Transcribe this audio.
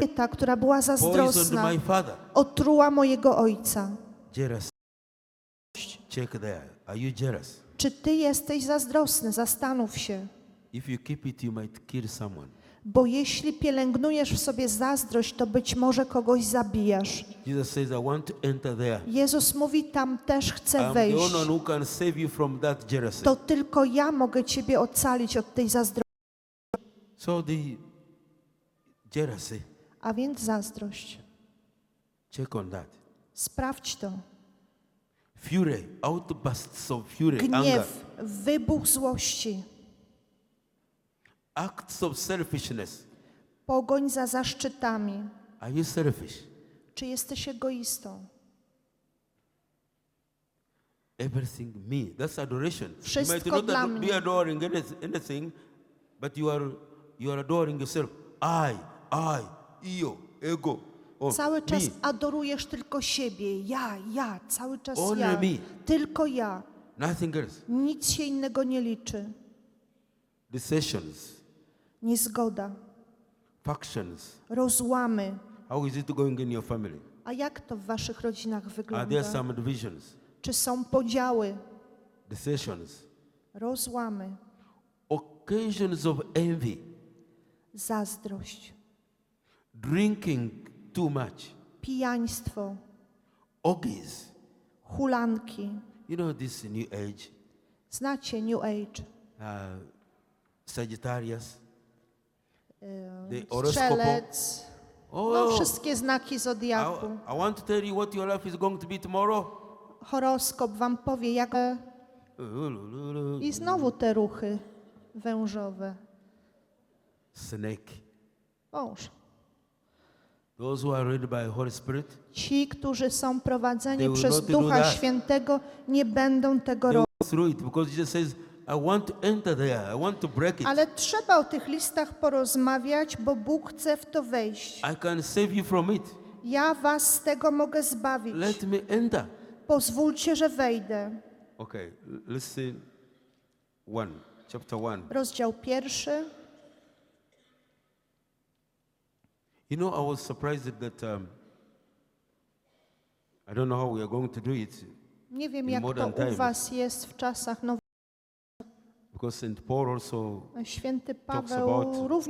Kobieta, która była zazdrosna, my father. otruła mojego ojca. Jealous. Check there. Are you jealous? Czy ty jesteś zazdrosny? Zastanów się. If you keep it, you might kill someone. Bo jeśli pielęgnujesz w sobie zazdrość, to być może kogoś zabijasz. Jezus mówi, tam też chcę wejść. To tylko ja mogę ciebie ocalić od tej zazdrości. Jealousy, A więc zazdrość. check on that. Sprawdź to. Fury, outbursts of fury, anger, Gniew, wybuch złości, acts of selfishness. pogoń za zaszczytami. Are you selfish? Czy jesteś egoistą? Everything me. That's adoration. you Wszystko might not dla mnie. be adoring anyth- anything, but you are you are adoring yourself. I, I, io, ego. Oh, Cały czas me. adorujesz tylko siebie. Ja, ja, cały czas Only ja. me. Tylko ja. Nothing else. Nic się innego nie liczy. Decisions, Niezgoda, factions. rozłamy. How is it going in your family? A jak to w waszych rodzinach Are there wygląda? some divisions, Czy są podziały, decisions, rozłamy, occasions of envy, zazdrość, drinking too much, pijaństwo, orgies? hulanki? You know this new age, Znacie New Age, uh, Sagittarius, the horoscope. strzelec, no Oh, wszystkie znaki zodiaku. I want to tell you what your life is going to be tomorrow. Horoskop wam powie, jak... I znowu te ruchy wężowe. Snake. Mąż. Those who are led by Holy Spirit, Ci, którzy są prowadzeni przez Ducha. Świętego, nie będą tego they robić. go through it because Jesus says, I want to enter there. I want to break it. Ale trzeba o tych listach porozmawiać, bo Bóg chce w to wejść. I can save you from it. Ja was z tego mogę zbawić. Let me enter. Pozwólcie, że wejdę. Okay, l- let's see one, chapter one. Rozdział pierwszy. You know, I was surprised that um, I don't know how we are going to do it Nie wiem, In jak to modern u was jest w czasach nowych. because St. Paul also Święty Talks Paweł about- również